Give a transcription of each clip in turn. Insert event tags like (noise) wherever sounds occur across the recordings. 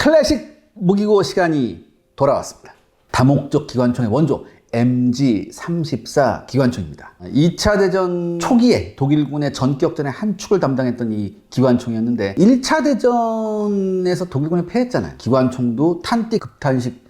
클래식 무기고 시간이 돌아왔습니다. 다목적 기관총의 원조 MG34 기관총입니다. 2차 대전 초기에 독일군의 전격전의 한 축을 담당했던 이 기관총이었는데 1차 대전에서 독일군이 패했잖아요. 기관총도 탄띠 급탄식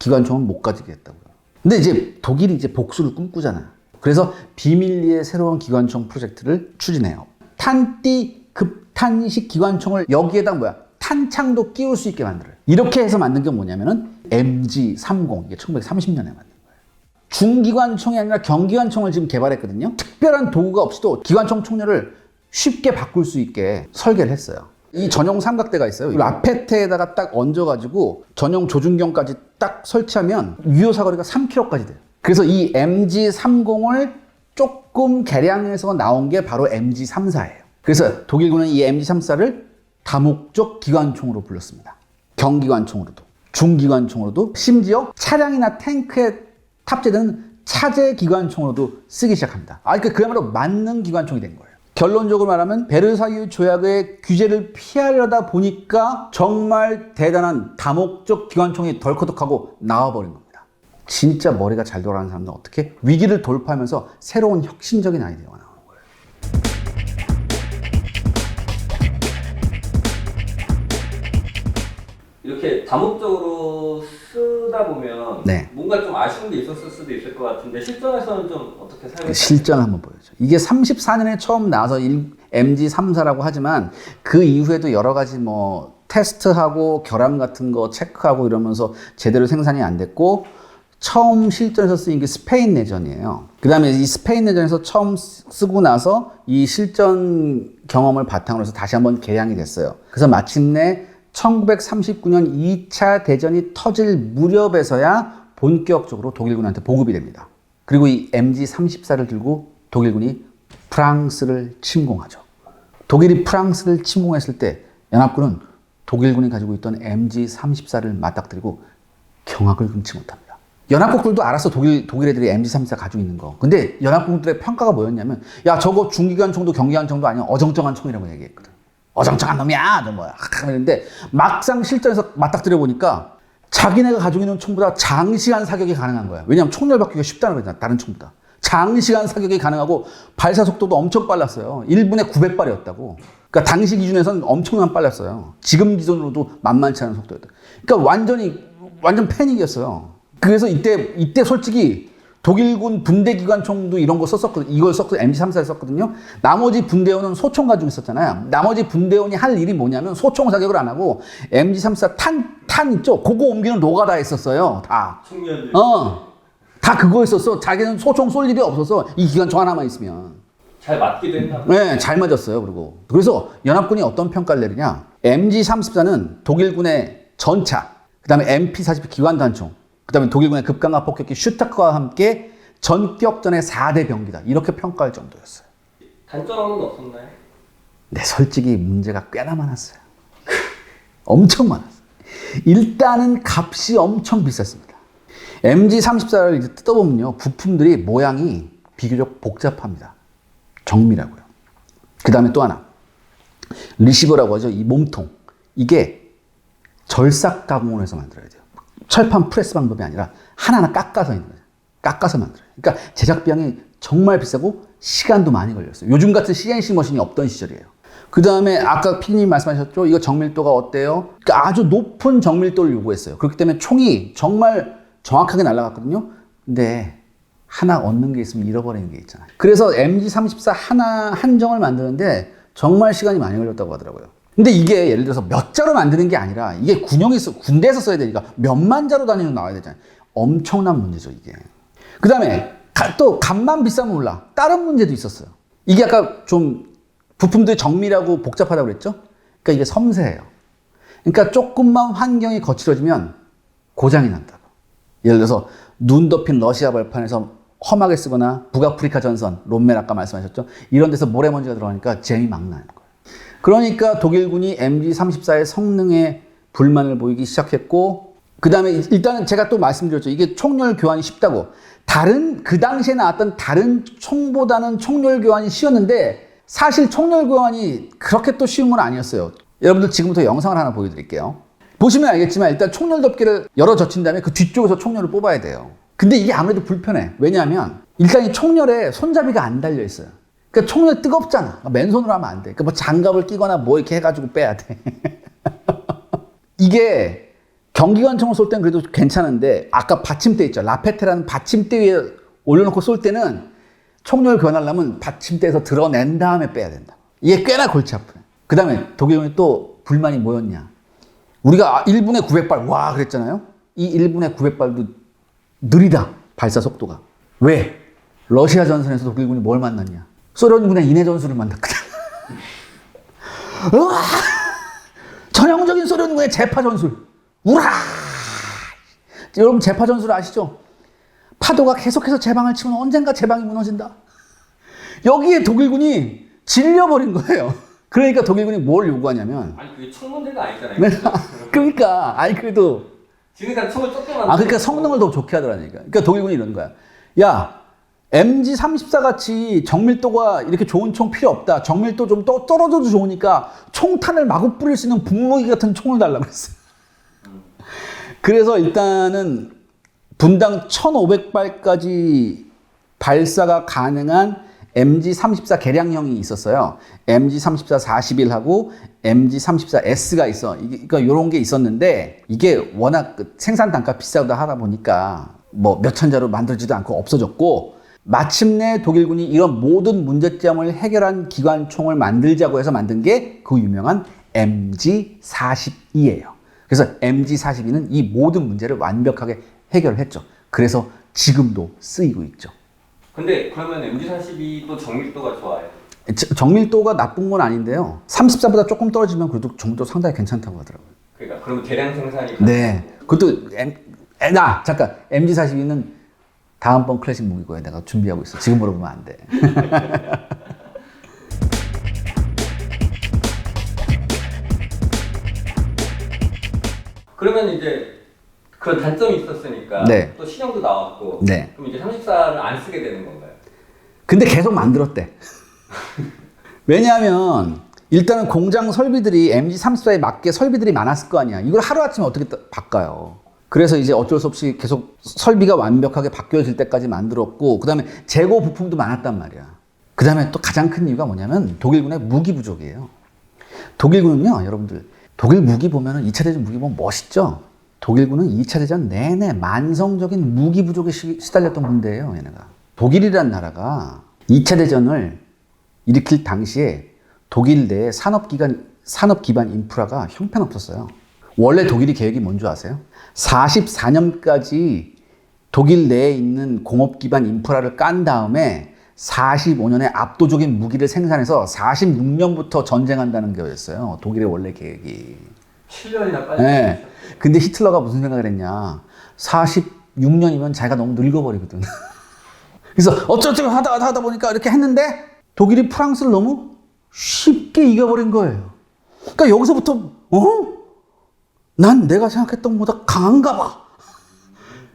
기관총은 못 가지게 했다고요. 근데 이제 독일이 이제 복수를 꿈꾸잖아요. 그래서 비밀리에 새로운 기관총 프로젝트를 추진해요. 탄띠 급탄식 기관총을 여기에다 뭐야? 탄창도 끼울 수 있게 만들어요. 이렇게 해서 만든 게 뭐냐면은 MG30 이게 1930년에 만든 거예요. 중기관총이 아니라 경기관총을 지금 개발했거든요. 특별한 도구가 없이도 기관총 총열을 쉽게 바꿀 수 있게 설계를 했어요. 이 전용 삼각대가 있어요. 이 라페트에다가 딱 얹어가지고 전용 조준경까지 딱 설치하면 유효 사거리가 3km까지 돼요. 그래서 이 MG30을 조금 개량해서 나온 게 바로 MG34예요. 그래서 독일군은 이 MG34를 다목적 기관총으로 불렀습니다. 경기관총으로도, 중기관총으로도, 심지어 차량이나 탱크에 탑재되는 차제 기관총으로도 쓰기 시작합니다. 아, 그러니까 그야말로 맞는 기관총이 된 거예요. 결론적으로 말하면 베르사유 조약의 규제를 피하려다 보니까 정말 대단한 다목적 기관총이 덜커덕하고 나와버린 겁니다. 진짜 머리가 잘 돌아가는 사람들은 어떻게 위기를 돌파하면서 새로운 혁신적인 아이디어가 나오는 거예요. 이렇게 다목적으로 쓰다 보면 네. 뭔가 좀 아쉬운 게 있었을 수도 있을 것 같은데 실전에서는 좀 어떻게 사용했어요? 실전 한번 보여줘. 이게 34년에 처음 나와서 MG34라고 하지만 그 이후에도 여러 가지 뭐 테스트하고 결함 같은 거 체크하고 이러면서 제대로 생산이 안 됐고 처음 실전에서 쓰인 게 스페인 내전이에요. 그 다음에 이 스페인 내전에서 처음 쓰- 쓰고 나서 이 실전 경험을 바탕으로 해서 다시 한번 개량이 됐어요. 그래서 마침내 1939년 2차 대전이 터질 무렵에서야 본격적으로 독일군한테 보급이 됩니다. 그리고 이 MG34를 들고 독일군이 프랑스를 침공하죠. 독일이 프랑스를 침공했을 때 연합군은 독일군이 가지고 있던 MG34를 맞닥뜨리고 경악을 금치 못합니다. 연합국들도 알았어 독일 독일 애들이 MG34 가지고 있는 거. 근데 연합국들의 평가가 뭐였냐면 야 저거 중기관 총도 경기관 총도 아니야 어정쩡한 총이라고 얘기했거든. 어정쩡한 놈이야 저 뭐야 그랬는데 막상 실전에서 맞닥뜨려 보니까 자기네가 가지고 있는 총보다 장시간 사격이 가능한 거야. 왜냐하면 총열 바뀌기가 쉽다는 거잖아 다른 총보다. 장시간 사격이 가능하고 발사 속도도 엄청 빨랐어요. 1분에 900발이었다고. 그러니까 당시 기준에서는 엄청난 빨랐어요. 지금 기준으로도 만만치 않은 속도였다. 그러니까 완전히 완전 패닉이었어요. 그래서 이때 이때 솔직히 독일군 분대 기관총도 이런 거 썼었거든요. 이걸 썼고 MG34를 썼거든요. 나머지 분대원은 소총 가지고 있었잖아요. 나머지 분대원이 할 일이 뭐냐면 소총 사격을 안 하고 MG34 탄, 탄 있죠? 그거 옮기는 노가다 했었어요. 다. 청년들 어. 다 그거 했었어. 자기는 소총 쏠 일이 없어서 이 기관총 하나만 있으면. 잘 맞기도 했나. 네, 잘 맞았어요. 그리고. 그래서 연합군이 어떤 평가를 내리냐. MG34는 독일군의 전차, 그 다음에 MP40 기관단총, 그 다음에 독일군의 급강화 폭격기 슈타크와 함께 전격전의 4대 병기다. 이렇게 평가할 정도였어요. 단점은 없었나요? 근데 솔직히 문제가 꽤나 많았어요. (laughs) 엄청 많았어요. 일단은 값이 엄청 비쌌습니다. MG34를 이제 뜯어보면요. 부품들이 모양이 비교적 복잡합니다. 정밀하고요. 그 다음에 또 하나. 리시버라고 하죠. 이 몸통. 이게 절삭 가공을 해서 만들어야 돼요. 철판 프레스 방법이 아니라 하나하나 깎아서 있는 거예요. 깎아서 만들어요. 그러니까 제작 비용이 정말 비싸고 시간도 많이 걸렸어요. 요즘 같은 CNC 머신이 없던 시절이에요. 그 다음에 아까 피디님 말씀하셨죠? 이거 정밀도가 어때요? 그러니까 아주 높은 정밀도를 요구했어요. 그렇기 때문에 총이 정말 정확하게 날아갔거든요. 근데 하나 얻는 게 있으면 잃어버리는 게 있잖아요. 그래서 MG34 하나 한정을 만드는데 정말 시간이 많이 걸렸다고 하더라고요. 근데 이게 예를 들어서 몇 자로 만드는 게 아니라 이게 군용이 서 군대에서 써야 되니까 몇만 자로 단위로 나와야 되잖아요. 엄청난 문제죠, 이게. 그 다음에 또 값만 비싸면 몰라. 다른 문제도 있었어요. 이게 아까 좀 부품들이 정밀하고 복잡하다고 그랬죠? 그러니까 이게 섬세해요. 그러니까 조금만 환경이 거칠어지면 고장이 난다고. 예를 들어서 눈 덮인 러시아 발판에서 험하게 쓰거나 북아프리카 전선, 롬멜 아까 말씀하셨죠? 이런 데서 모래먼지가 들어가니까 잼이 막 나는 거예요. 그러니까 독일군이 MG34의 성능에 불만을 보이기 시작했고, 그 다음에 일단은 제가 또 말씀드렸죠. 이게 총열 교환이 쉽다고. 다른, 그 당시에 나왔던 다른 총보다는 총열 교환이 쉬웠는데, 사실 총열 교환이 그렇게 또 쉬운 건 아니었어요. 여러분들 지금부터 영상을 하나 보여드릴게요. 보시면 알겠지만 일단 총열 덮개를 열어 젖힌 다음에 그 뒤쪽에서 총열을 뽑아야 돼요. 근데 이게 아무래도 불편해. 왜냐하면 일단 이 총열에 손잡이가 안 달려 있어요. 그러니까 총열 뜨겁잖아. 그러니까 맨손으로 하면 안 돼. 그러니까 뭐 장갑을 끼거나 뭐 이렇게 해가지고 빼야 돼. (laughs) 이게 경기관총을 쏠 때는 그래도 괜찮은데 아까 받침대 있죠. 라페테라는 받침대 위에 올려놓고 쏠 때는 총열 교환하려면 받침대에서 드러낸 다음에 빼야 된다. 이게 꽤나 골치 아파요. 그 다음에 독일군이 또 불만이 뭐였냐. 우리가 1분에 900발, 와, 그랬잖아요. 이 1분에 900발도 느리다. 발사 속도가. 왜? 러시아 전선에서 독일군이 뭘 만났냐. 소련군의 인해 전술을 만났거든. 우와! 전형적인 소련군의 재파 전술. 우라! 여러분 재파 전술 아시죠? 파도가 계속해서 제방을 치면 언젠가 제방이 무너진다. 여기에 독일군이 질려버린 거예요. (laughs) 그러니까 독일군이 뭘 요구하냐면, 아니 그게 총 문제가 아니잖아요. 네. (laughs) 그러니까, 아니, 그래도, 지금까지 총을 만들. 아, 그러니까 성능을 더 좋게 하더라니까. 그러니까 독일군이 이런 거야. 야, MG34 같이 정밀도가 이렇게 좋은 총 필요 없다. 정밀도 좀 떠- 떨어져도 좋으니까 총탄을 마구 뿌릴 수 있는 분무기 같은 총을 달라고 했어요. (laughs) 그래서 일단은 분당 1,500발까지 발사가 가능한 MG34 개량형이 있었어요. MG34 41하고 MG34S가 있어. 그러니까 이런 게 있었는데 이게 워낙 그 생산 단가 비싸다 하다 보니까 뭐 몇 천 자로 만들지도 않고 없어졌고 마침내 독일군이 이런 모든 문제점을 해결한 기관총을 만들자고 해서 만든 게 그 유명한 MG42예요. 그래서 MG42는 이 모든 문제를 완벽하게 해결했죠. 그래서 지금도 쓰이고 있죠. 근데 그러면 MG42도 정밀도가 좋아요. 저- 정밀도가 나쁜 건 아닌데요. 34보다 조금 떨어지면 그래도 정밀도 상당히 괜찮다고 하더라고요. 그러니까 그러면 대량 생산이 네. 그것도 M, 에, 나 잠깐 MG42는 다음번 클래식 무기고요. 내가 준비하고 있어. 지금 물어보면 안 돼. (laughs) 그러면 이제 그런 단점이 있었으니까 네. 또 신형도 나왔고 네. 그럼 이제 34를 안 쓰게 되는 건가요? 근데 계속 만들었대. (laughs) 왜냐하면 일단은 공장 설비들이 MG34에 맞게 설비들이 많았을 거 아니야. 이걸 하루아침에 어떻게 또 바꿔요. 그래서 이제 어쩔 수 없이 계속 설비가 완벽하게 바뀌어질 때까지 만들었고, 그 다음에 재고 부품도 많았단 말이야. 그 다음에 또 가장 큰 이유가 뭐냐면 독일군의 무기 부족이에요. 독일군은요, 여러분들. 독일 무기 보면은 2차 대전 무기 보면 멋있죠? 독일군은 2차 대전 내내 만성적인 무기 부족에 시- 시달렸던 군대예요, 얘네가. 독일이란 나라가 2차 대전을 일으킬 당시에 독일 내 산업 기관 산업 기반 인프라가 형편없었어요. 원래 독일이 계획이 뭔지 아세요? 44년까지 독일 내에 있는 공업 기반 인프라를 깐 다음에 45년에 압도적인 무기를 생산해서 46년부터 전쟁한다는 거였어요. 독일의 원래 계획이. 7년이나 빨리 네. 근데 히틀러가 무슨 생각을 했냐. 46년이면 자기가 너무 늙어버리거든. (laughs) 그래서 어쩌고저쩌고 하다, 하다, 하다 보니까 이렇게 했는데 독일이 프랑스를 너무 쉽게 이겨버린 거예요. 그러니까 여기서부터, 어? 난 내가 생각했던 것보다 강한가 봐.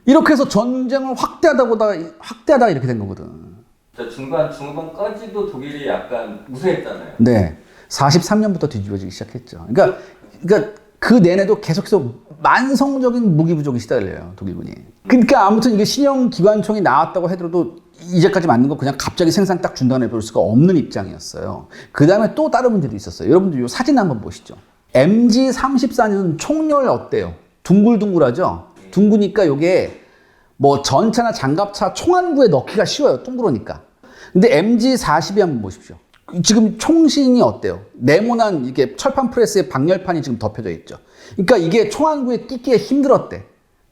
이렇게 해서 전쟁을 확대하다 보다, 확대하다 이렇게 된 거거든. 저 중반 중반까지도 독일이 약간 우세했잖아요. 네. 43년부터 뒤집어지기 시작했죠. 그러니까, 그러니까 그 내내도 계속해서 만성적인 무기 부족이 시달려요, 독일군이. 그러니까 아무튼 이게 신형 기관총이 나왔다고 하더라도 이제까지 맞는 거 그냥 갑자기 생산 딱 중단해 볼 수가 없는 입장이었어요. 그 다음에 또 다른 문제도 있었어요. 여러분들 이 사진 한번 보시죠. MG34는 총열 어때요? 둥글둥글하죠? 둥그니까 요게 뭐 전차나 장갑차 총안구에 넣기가 쉬워요. 둥그러니까. 근데 MG42 한번 보십시오. 지금 총신이 어때요? 네모난 이게 철판 프레스에 방열판이 지금 덮여져 있죠. 그러니까 이게 총안구에 끼기가 힘들었대.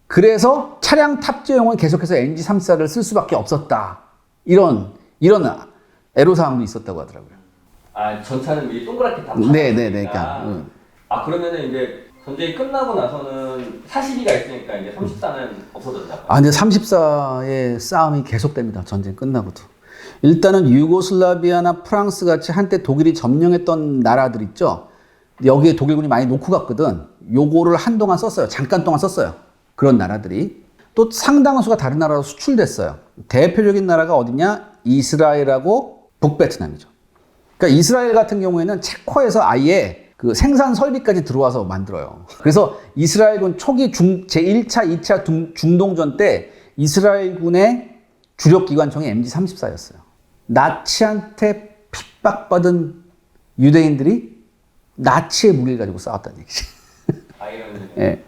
그래서 차량 탑재용은 계속해서 MG34를 쓸 수밖에 없었다. 이런 이런 애로사항도 있었다고 하더라고요. 아 전차는 미리 동그랗게 다 네, 네. 네, 그러니까, 응. 아 그러면은 이제 전쟁이 끝나고 나서는 42가 있으니까 이제 34는 없어졌나? 아, 근데 34의 싸움이 계속됩니다. 전쟁 끝나고도. 일단은 유고슬라비아나 프랑스 같이 한때 독일이 점령했던 나라들 있죠. 여기에 독일군이 많이 놓고 갔거든. 요거를 한동안 썼어요. 잠깐 동안 썼어요. 그런 나라들이. 또 상당한 수가 다른 나라로 수출됐어요. 대표적인 나라가 어디냐? 이스라엘하고 북베트남이죠. 그러니까 이스라엘 같은 경우에는 체코에서 아예 그 생산 설비까지 들어와서 만들어요. 그래서 이스라엘군 초기 중, 제1차, 2차 중, 중동전 때 이스라엘군의 주력 기관총이 MG34였어요. 나치한테 핍박받은 유대인들이 나치의 무기를 가지고 싸웠다는 얘기지. 예.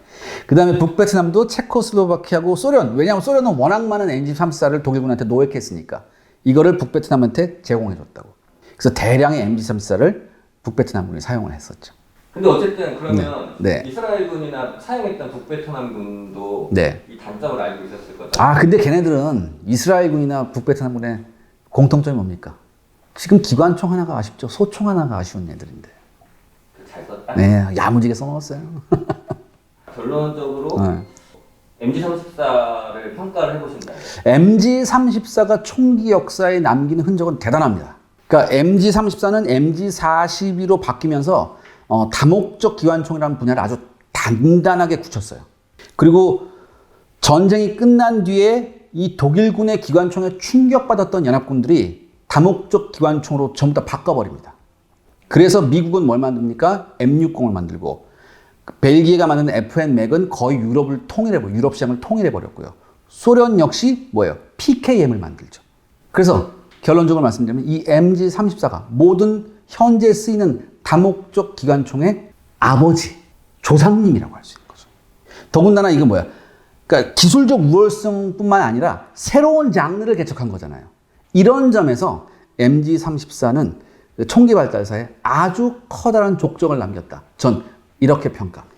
그 다음에 북베트남도 체코슬로바키아하고 소련, 왜냐하면 소련은 워낙 많은 MG34를 독일군한테 노획했으니까 이거를 북베트남한테 제공해줬다고. 그래서 대량의 MG34를 북베트남군이 사용을 했었죠. 근데 어쨌든 그러면 네. 네. 이스라엘군이나 사용했던 북베트남군도 네. 이 단점을 알고 있었을 거죠. 아, 근데 걔네들은 이스라엘군이나 북베트남군의 공통점이 뭡니까? 지금 기관총 하나가 아쉽죠. 소총 하나가 아쉬운 애들인데. 잘 썼다. 네, 야무지게 써먹었어요. (laughs) 결론적으로 네. MG34를 평가를 해보신다. MG34가 총기 역사에 남기는 흔적은 대단합니다. 그러니까 MG34는 MG42로 바뀌면서 어, 다목적 기관총이라는 분야를 아주 단단하게 굳혔어요. 그리고 전쟁이 끝난 뒤에 이 독일군의 기관총에 충격받았던 연합군들이 다목적 기관총으로 전부 다 바꿔버립니다. 그래서 미국은 뭘 만듭니까? M60을 만들고 벨기에가 만드는 FN 맥은 거의 유럽을 통일해버 유럽 시장을 통일해버렸고요. 소련 역시 뭐예요? PKM을 만들죠. 그래서 결론적으로 말씀드리면 이 MG34가 모든 현재 쓰이는 다목적 기관총의 아버지, 조상님이라고 할 수 있는 거죠. 더군다나 이건 뭐야? 그러니까 기술적 우월성뿐만 아니라 새로운 장르를 개척한 거잖아요. 이런 점에서 MG34는 총기 발달사에 아주 커다란 족적을 남겼다. 전 이렇게 평가합니다.